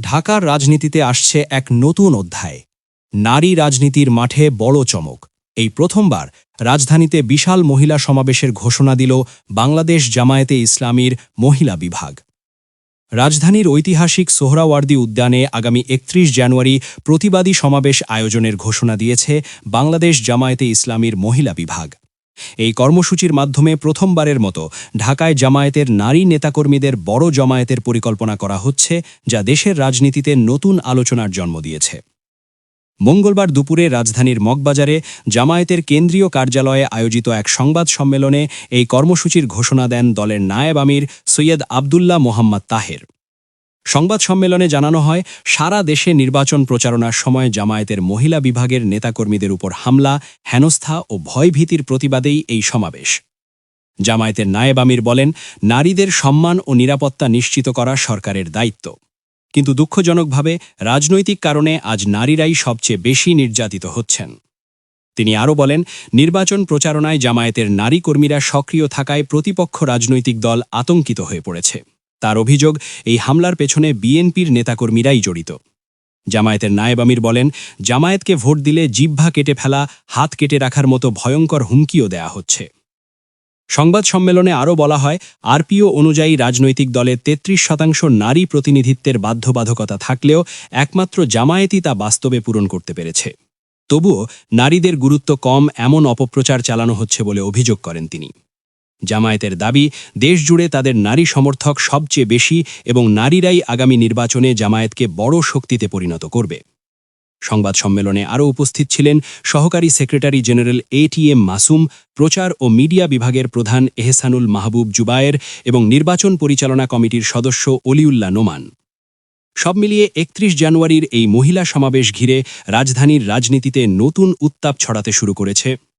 ঢাকার রাজনীতিতে আসছে এক নতুন অধ্যায়। নারী রাজনীতির মাঠে বড় চমক। এই প্রথমবার রাজধানীতে বিশাল মহিলা সমাবেশের ঘোষণা দিল বাংলাদেশ জামায়াতে ইসলামীর মহিলা বিভাগ। রাজধানীর ঐতিহাসিক সোহরাওয়ার্দী উদ্যানে আগামী একত্রিশ জানুয়ারি প্রতিবাদী সমাবেশ আয়োজনের ঘোষণা দিয়েছে বাংলাদেশ জামায়াতে ইসলামীর মহিলা বিভাগ। এই কর্মসূচির মাধ্যমে প্রথমবারের মতো ঢাকায় জামায়াতের নারী নেতাকর্মীদের বড় জমায়েতের পরিকল্পনা করা হচ্ছে, যা দেশের রাজনীতিতে নতুন আলোচনার জন্ম দিয়েছে। মঙ্গলবার দুপুরে রাজধানীর মগবাজারে জামায়াতের কেন্দ্রীয় কার্যালয়ে আয়োজিত এক সংবাদ সম্মেলনে এই কর্মসূচির ঘোষণা দেন দলের নায়েব আমির সৈয়দ আবদুল্লাহ মোহাম্মদ তাহের। সংবাদ সম্মেলনে জানানো হয়, সারা দেশে নির্বাচন প্রচারণার সময় জামায়াতের মহিলা বিভাগের নেতাকর্মীদের উপর হামলা, হেনস্থা ও ভয়ভীতির প্রতিবাদেই এই সমাবেশ। জামায়াতের নায়েব আমির বলেন, নারীদের সম্মান ও নিরাপত্তা নিশ্চিত করা সরকারের দায়িত্ব। কিন্তু দুঃখজনকভাবে, রাজনৈতিক কারণে আজ নারীরাই সবচেয়ে বেশি নির্যাতিত হচ্ছেন। তিনি আরও বলেন, নির্বাচন প্রচারণায় জামায়াতের নারী কর্মীরা সক্রিয় থাকায় প্রতিপক্ষ রাজনৈতিক দল আতঙ্কিত হয়ে পড়েছে। তার অভিযোগ, এই হামলার পেছনে বিএনপির নেতাকর্মীরাই জড়িত। জামায়াতের নায়েব আমির বলেন, জামায়াতকে ভোট দিলে জিহ্বা কেটে ফেলা, হাত কেটে রাখার মতো ভয়ঙ্কর হুমকিও দেয়া হচ্ছে। সংবাদ সম্মেলনে আরও বলা হয়, আরপিও অনুযায়ী রাজনৈতিক দলে ৩৩ শতাংশ নারী প্রতিনিধিত্বের বাধ্যবাধকতা থাকলেও একমাত্র জামায়াতই তা বাস্তবে পূরণ করতে পেরেছে। তবুও নারীদের গুরুত্ব কম, এমন অপপ্রচার চালানো হচ্ছে বলে অভিযোগ করেন তিনি। জামায়াতের দাবি, দেশজুড়ে তাদের নারী সমর্থক সবচেয়ে বেশি এবং নারীরাই আগামী নির্বাচনে জামায়াতকে বড় শক্তিতে পরিণত করবে। সংবাদ সম্মেলনে আরও উপস্থিত ছিলেন সহকারী secretary general A T M Masum, প্রচার ও মিডিয়া বিভাগের প্রধান এহসানুল মাহবুব জুবায়ের এবং নির্বাচন পরিচালনা কমিটির সদস্য অলিউল্লাহ নোমান। সব মিলিয়ে একত্রিশ জানুয়ারির এই মহিলা সমাবেশ ঘিরে রাজধানীর রাজনীতিতে নতুন উত্তাপ ছড়াতে শুরু করেছে।